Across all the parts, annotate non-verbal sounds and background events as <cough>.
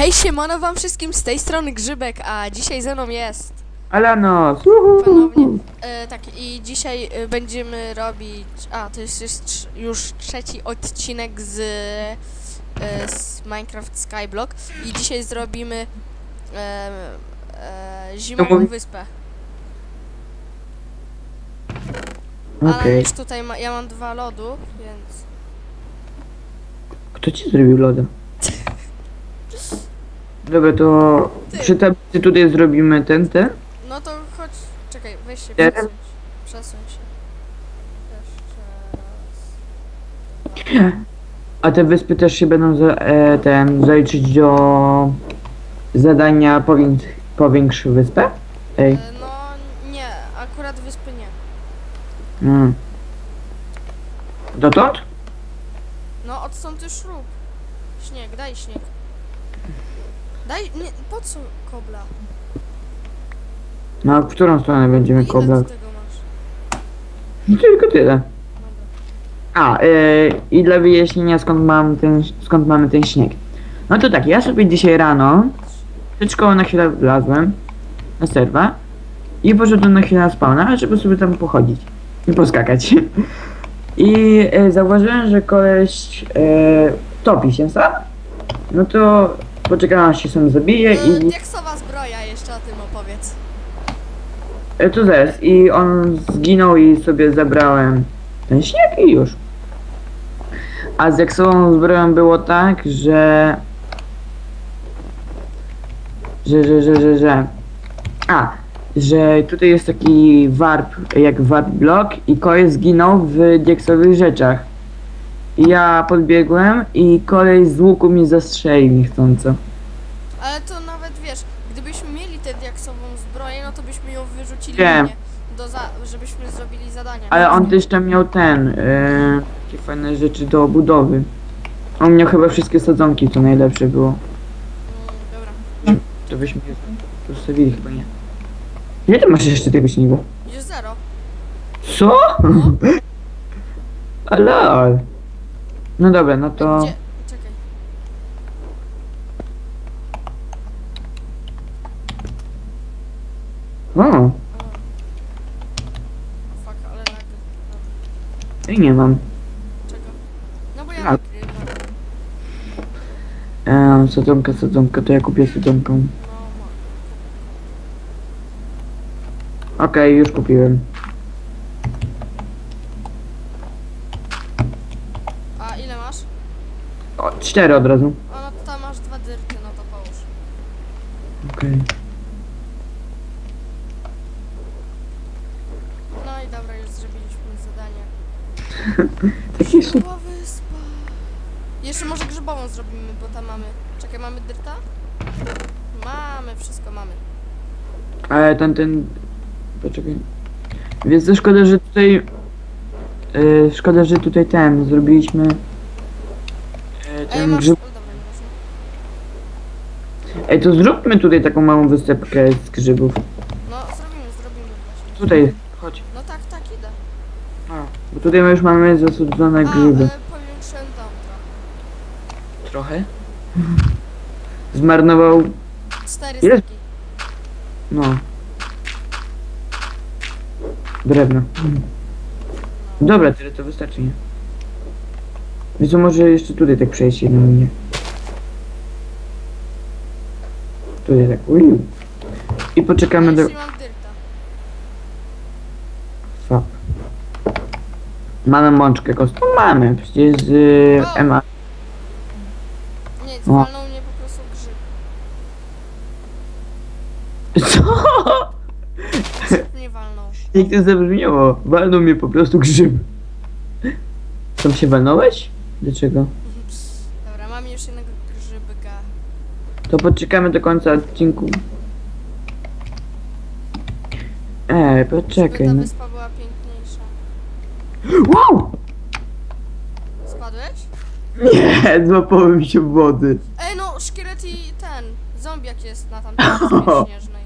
Hej, siemano wam wszystkim z tej strony Grzybek, a dzisiaj ze mną jest Alanos! ponownie. E, tak, i dzisiaj e, będziemy robić. A, to jest, jest trz- już trzeci odcinek z, e, z Minecraft Skyblock. I dzisiaj zrobimy e, e, zimową mówi- wyspę. Ale Okej. już tutaj ma, ja mam dwa lodu, więc. Kto ci zrobił loda? Dobra, to Ty. przy tablicy tutaj zrobimy ten, ten. No to chodź. Czekaj, weź się, Nie. przesuń się. Przesuń się. Jeszcze raz. A te wyspy też się będą za, e, ten, zaliczyć do zadania powiększ, powiększ wyspę? Ej. E, No nie, akurat wyspy nie. Mm. Dotąd? No odtąd już rób. Śnieg, daj śnieg. Daj, nie, po co kobla? No a w którą stronę będziemy Ile koblać? ty tego masz? No tylko tyle. A, e, i dla wyjaśnienia skąd mam ten, skąd mamy ten śnieg. No to tak, ja sobie dzisiaj rano przed szkołą na chwilę wlazłem na serwa i poszedłem na chwilę na spawna, żeby sobie tam pochodzić i poskakać. I e, zauważyłem, że koleś e, topi się sam. No to poczekałem aż się sam zabije i Diaksowa zbroja, jeszcze o tym opowiedz. e, to zaraz. I on zginął i sobie zabrałem ten śnieg i już. A z jaksową zbroją było tak, że... Że, że, że, że, że... A, że tutaj jest taki warp, jak warp block i koleś zginął w diaksowych rzeczach. Ja podbiegłem i koleś z łuku mi zastrzelił niechcąco. Ale to nawet wiesz, gdybyśmy mieli tę diaksową zbroję, no to byśmy ją wyrzucili Wiem. nie, do za, żebyśmy zrobili zadania. Ale on też tam miał ten, yy, takie fajne rzeczy do obudowy. On miał chyba wszystkie sadzonki, co najlepsze było. Mm, dobra. To byśmy je zostawili chyba nie. Ile ty masz jeszcze tego śniegu? Idziesz zero. Co? No. <laughs> Ale. No dobra, no to... Gdzie? Czekaj. O, O. Fuck, ale lagi. Dobra, i nie mam. czego? No bo ja A. nagrywam. Eee, sadzonka, sadzonka, to ja kupię sadzonką. No, ma. Okej, już kupiłem. A ile masz? O, cztery od razu. O, no to tam masz dwa dyrty, no to połóż. Okej. No i dobra, już zrobiliśmy zadanie. <laughs> Takie. Grzybkowa wyspa. Jeszcze może grzybową zrobimy, bo tam mamy... Czekaj, mamy dyrta? Mamy, wszystko mamy. Ale ten, ten... Poczekaj. Więc to szkoda, że tutaj... Yy, szkoda, że tutaj ten, zrobiliśmy... Masz... grzyb... O, dobra, nieważne. Ej, to zróbmy tutaj taką małą wysepkę z grzybów. No, zrobimy, zrobimy właśnie. Tutaj, chodź. No tak, tak, idę. A, bo tutaj my już mamy zasadzone A, grzyby. e, powiększyłem dom trochę. Trochę? Zmarnował... Cztery Ile? staki. no... Drewno. Dobra, tyle to wystarczy, nie? Więc co, może jeszcze tutaj tak przejść jedną linię. Tutaj tak, uj. I poczekamy do... Dyrta. Fuck. Mamy mączkę kostną? Mamy, przecież z y, O! MA. Nie, O. walnął mnie po prostu grzyb. <laughs> Co? Grzyb mnie walnął. Jak to zabrzmiało? Walnął mnie po prostu grzyb. Tam się walnąłeś? Dlaczego? Dobra, mam już jednego grzybyka. To poczekamy do końca odcinku. Ej, Żeby poczekaj. ta No. wyspa była piękniejsza. Wow! Spadłeś? Nie, złapałem mi się wody. Ej, no, szkielet i ten, zombiak jest na tamtej <laughs> wyspie śnieżnej.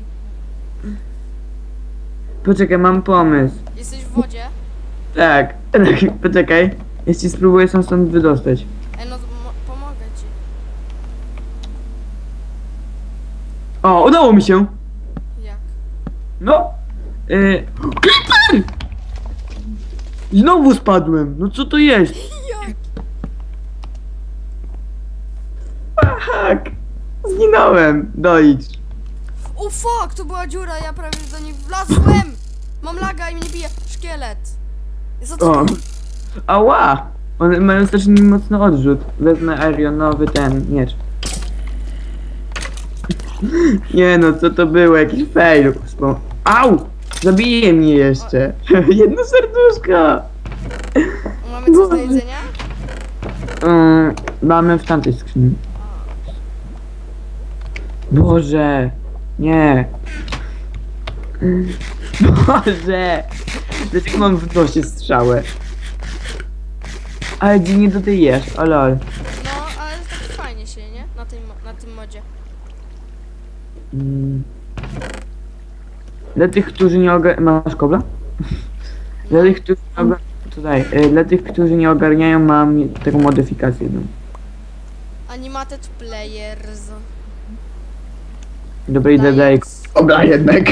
Poczekaj, mam pomysł. Jesteś w wodzie? Tak, <laughs> poczekaj. Ci spróbuję się stąd wydostać. Ej, no, to mo- pomogę ci. O, udało mi się! Jak? No! Yy... Creeper! Znowu spadłem! No co to jest? <laughs> Jak? Tak! Zginąłem! Dojdź! O fuck, to była dziura, ja prawie do niej wlazłem! Mam laga i mnie bije szkielet. Za O! co? Ała! One mają strasznie mocny odrzut. Wezmę arionowy ten miecz. Nie no, co to było? Jakiś fail. Spo- Au! Zabije mnie jeszcze. <laughs> Jedno serduszko! Mamy coś do jedzenia? Yy, mamy w tamtej skrzyni. Boże! Nie! <laughs> Boże! Dlaczego mam w nosie strzałę? Ale dziwnie do tej jesz, o lol. No, ale tak fajnie się, nie? Na, tej, mo- na tym modzie. Mm. Dla tych, którzy nie ogarniają... Masz kobla? Dla tych, którzy nie ogar... Tutaj. y, Dla tych, którzy nie ogarniają, mam taką modyfikację jedną. Animated Players. Dobra, idę dalej. Kobla jednak.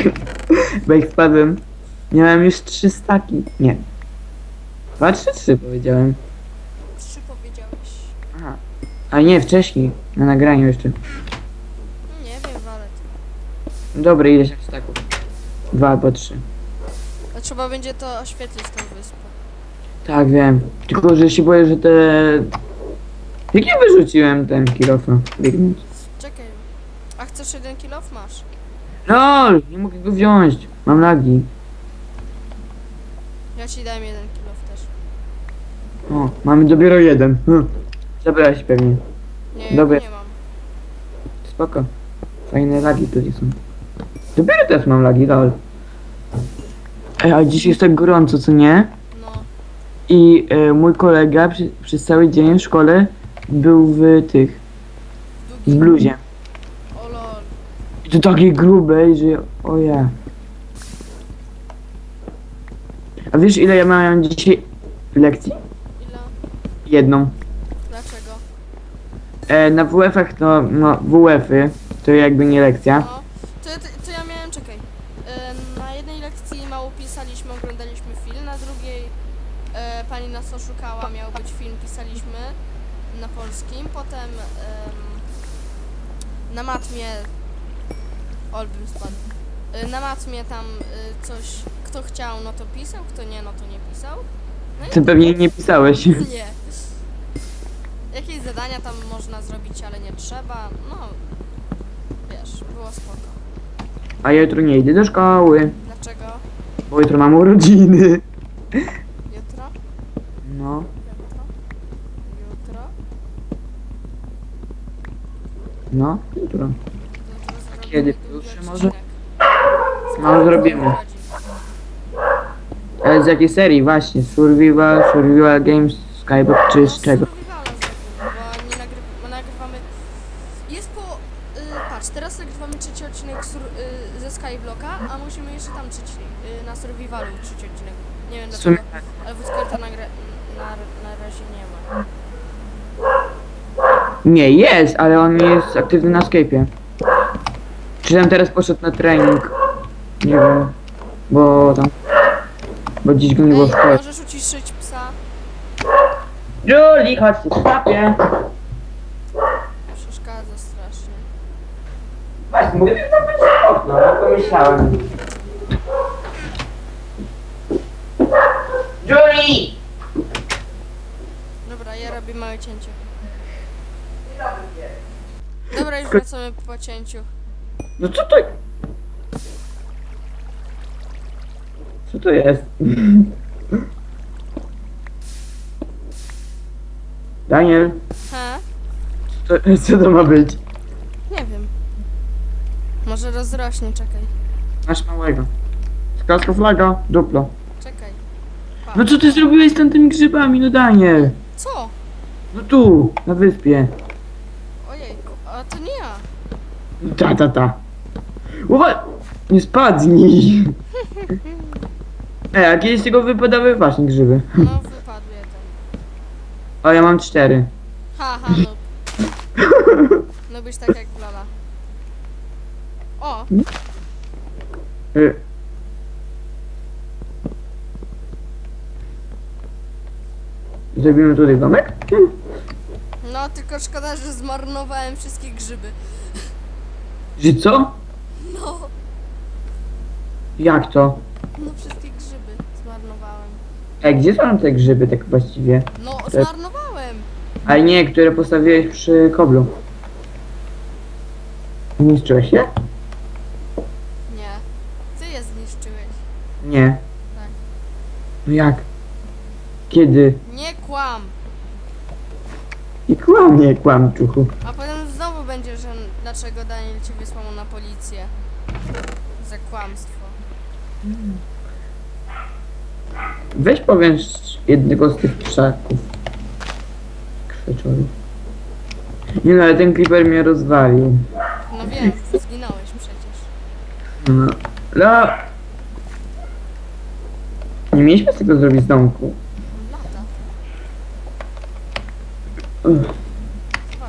Bo jak spadłem... Miałem już trzy staki. Nie. Dwa, trzy, trzy powiedziałem. A nie, wcześniej. Na nagraniu jeszcze. Nie wiem, Walet. Dobra, ile się staków? Dwa albo trzy. A trzeba będzie to oświetlić tą wyspę. Tak, wiem. Tylko, że się boję, że te... Jak ja wyrzuciłem ten kilofa? Biegnąc. Czekaj. A chcesz jeden kilof? Masz. LOL! Nie mogę go wziąć. Mam lagi. Ja ci dałem jeden kilof też. O, mamy dopiero jeden. Hm. Zabrałeś pewnie. Nie, Dobra. nie mam. Spoko. Fajne lagi tutaj są. Dopiero teraz mam lagi, lol. Ej, a dziś jest tak gorąco, co nie? No. I e, mój kolega przy, przez cały dzień w szkole był w tych, w Długi. bluzie. O lol. I to takie grube, że o ja. A wiesz ile ja miałem dzisiaj lekcji? Ile? Jedną. E, na WF-ach to, no, WF-y, to jakby nie lekcja. No. To, to, to ja miałem, czekaj. E, Na jednej lekcji mało pisaliśmy, oglądaliśmy film, na drugiej e, pani nas oszukała, miał być film, pisaliśmy na polskim, potem em, na matmie olbym spadł. E, Na matmie tam e, coś, kto chciał, no to pisał, kto nie, no to nie pisał. No Ty pewnie nie pisałeś. <laughs> nie. Tam można zrobić, ale nie trzeba. No, wiesz, było spoko. A jutro nie idę do szkoły, Dlaczego? bo jutro mam urodziny. Jutro? No. Jutro? Jutro? No, jutro. Jutro zrobimy Kiedy? Jutrze odcinek. może? No, zrobimy. Ale z jakiej serii? Właśnie. Survival, Survival Games, Skybox czy z No, czego? survivala zrobimy, bo nie nagry bo nagrywamy... Jest po... Y, patrz, teraz nagrywamy trzeci odcinek sur, y, ze Skyblocka, a musimy jeszcze tam trzeci, y, na survivalu trzeci odcinek. Nie wiem dlaczego, tak. ale Wódkarta nagra... Na, na razie nie ma. Nie, jest, ale on jest aktywny na Skype'ie. Czy tam teraz poszedł na trening? Nie wiem. Bo tam... Bo dziś go nie było w Ej, szkole. możesz uciszyć psa? Julie, chodź tu, sztabie. Przeszkadza strasznie. Właśnie, mówię, to będzie okno, no pomyślałem. Julie! Dobra, ja robię małe cięcie. Dobra, już wracamy po cięciu. No co to... Co to jest? <laughs> Daniel, He? co to, co to ma być? Może rozrośnie, czekaj. Masz małego. Skasko flaga, duplo. Czekaj. Pa. No co ty zrobiłeś z tamtymi grzybami, no Daniel? Co? No tu, na wyspie. Ojejku, a to nie ja. Ta, ta, ta. Uwa... Nie spadnij. <laughs> Ej, a kiedyś tego wypadały właśnie grzyby. No, wypadł jeden. O, ja mam cztery. Ha, ha, no. <laughs> No byś tak jak. O, Y. Zrobimy tutaj domek? no tylko szkoda, że zmarnowałem wszystkie grzyby. Że co? No, Jak to? no wszystkie grzyby zmarnowałem. Ej, gdzie są te grzyby tak właściwie? No, zmarnowałem. Ale nie, które postawiłeś przy koblu. Zniszczyłeś je? Je zniszczyłeś. Nie. Tak. No jak? Kiedy? Nie kłam. I kłamie, kłamczuchu. A potem znowu będzie, że dlaczego Daniel cię wysłał na policję. Za kłamstwo. Weź powiesz jednego z tych krzaków. Krzeczowych. Nie no, ale ten creeper mnie rozwalił. No wiem, zginąłeś przecież. No. No. Nie mieliśmy z tego zrobić z domku. Lata. On ma.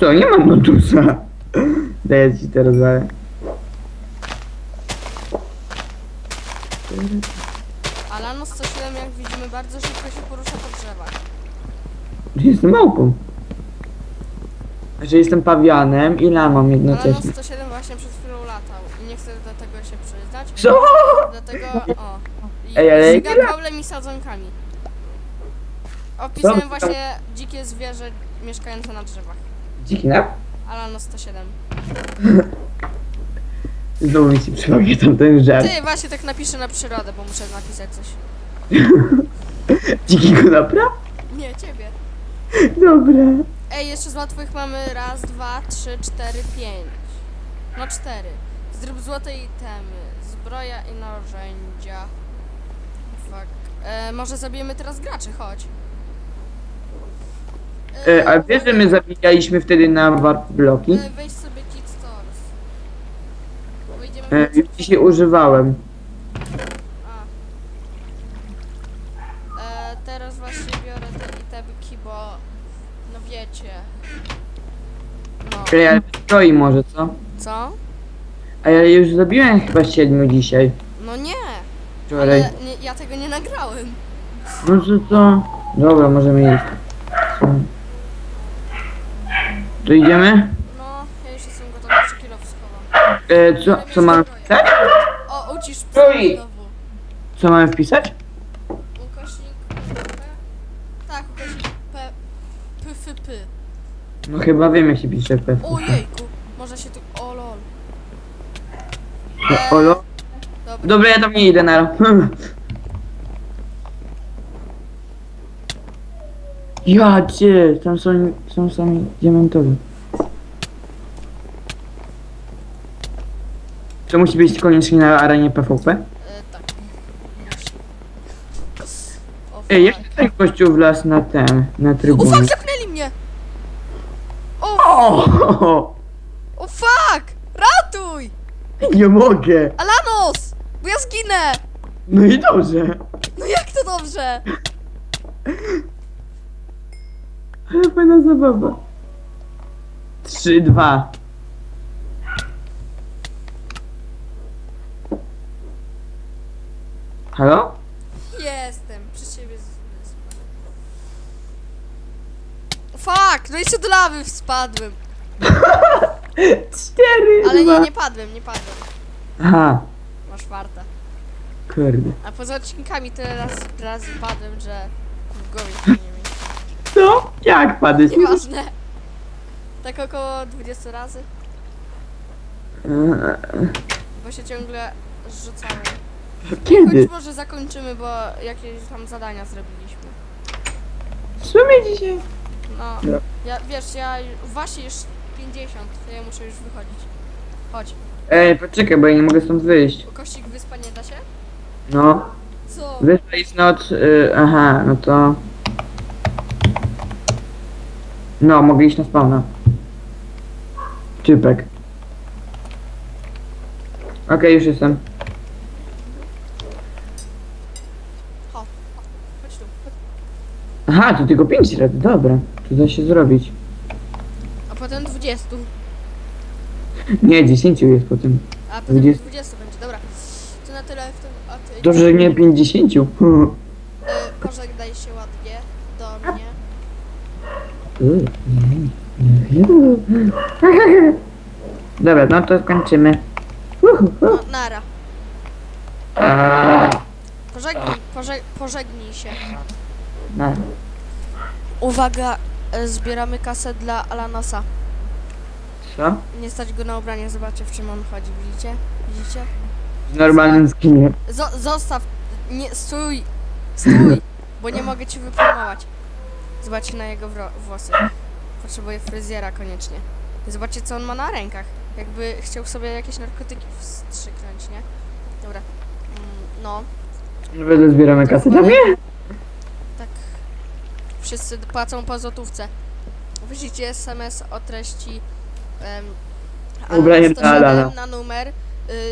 Co, nie mam notusa. <laughs> Daję ci teraz dalej. Alano 107 jak widzimy bardzo szybko się porusza po drzewach. Jestem małpą. Że jestem pawianem i lamą Alano jednocześnie. 107 właśnie przed chwilą latał i nie chcę do tego się przyznać. Co? Dlatego, o. <laughs> I Ej, ale i sadzonkami. Opisałem właśnie dzikie zwierzę mieszkające na drzewach. Dziki nap? Alano 107. Znowu mi się przypomniał tamten żart. Ty, właśnie tak napiszę na przyrodę, bo muszę napisać coś. <laughs> Dzikiego napra? Nie, ciebie. Dobra. Ej, jeszcze z łatwych mamy raz, dwa, trzy, cztery, pięć. No cztery. Zrób złote itemy. Zbroja i narzędzia. Fuck. E, może zabijemy teraz graczy, chodź. E, a wiesz, że my zabijaliśmy wtedy na warp bloki? E, weź sobie Kit Stores. Wyjdziemy E, już dzisiaj używałem. Ej, ale stoi może, co? Co? A ja już zabiłem chyba siedmiu dzisiaj. No nie, Wczoraj. ale nie, ja tego nie nagrałem. No to to... Dobra, możemy iść. Co? To idziemy? No, ja już jestem gotowy, jeszcze kilo schowam. E, co, co mamy wpisać? O, ucisz psa znowu. Co mamy wpisać? No chyba wiem jak się pisze P. Ojejku, może się tu... O lol. Olo? Dobra. Dobra, ja tam nie idę na <laughs> Ja cię, tam są, są sami diamentowi. To musi być koniecznie na arenie PvP? E, tak. O, Ej, fuck. ten gościu wlazł na ten, na O trybunę? fuck! O, O! fuck! Ratuj! Nie mogę! Alanos! Bo ja zginę! No i dobrze. No jak to dobrze? Ale fajna zabawa. Trzy, dwa. Halo? Jestem, przy ciebie z... z- Fuck, no jeszcze do lawy spadłem. Cztery, Ale dwa. nie, nie padłem, nie padłem. Aha, Masz farta. kurde. A poza odcinkami tyle razy, razy padłem, że w głowie się nie mieści. Co? Jak padłeś? Nieważne. Tak około 20 razy, Eee, bo się ciągle zrzucałem. Kiedy? Choć może zakończymy, bo jakieś tam zadania zrobiliśmy. W sumie dzisiaj. No, No. ja, wiesz, ja właśnie już 50, to ja muszę już wychodzić. Chodź. Ej, poczekaj, bo ja nie mogę stąd wyjść. Kościk wyspa nie da się? No. Co? Wyspa is not... Y, aha, no to... No, mogę iść na spawna. Czypek. Okej, już jestem. Ho, ho, chodź tu. Aha, to tylko 5 razy, dobra. To da się zrobić. A potem potem 20. Nie, 10 jest po tym. A potem 20. 20 będzie, dobra. To na tyle w tym. To, że nie 50. Y, pożegnaj się ładnie do mnie. Dobra, no to skończymy. No, nara. Pożegnij, pożeg pożegnij się. No. Uwaga, y, zbieramy kasę dla Alanasa. Co? Nie stać go na ubranie, zobaczcie w czym on chodzi, widzicie? Widzicie? W normalnym skinie. Zo zostaw, nie, stój, stój, bo nie mogę ci wypromować. Zobaczcie na jego wro- włosy. Potrzebuję fryzjera koniecznie. Zobaczcie co on ma na rękach. Jakby chciał sobie jakieś narkotyki wstrzyknąć, nie? Dobra. Mm, no, Będę zbieramy kasę dla mnie? Tak. Wszyscy płacą po złotówce. Wyślijcie SMS o treści um, Ubranie Alana. na numer y,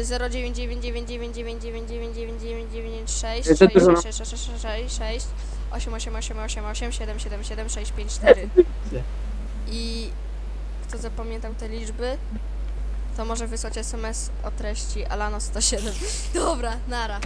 099999999996 Jeszcze dużo. 6 888888777 i kto zapamiętał te liczby to może wysłać SMS o treści Alano 107 dobra, nara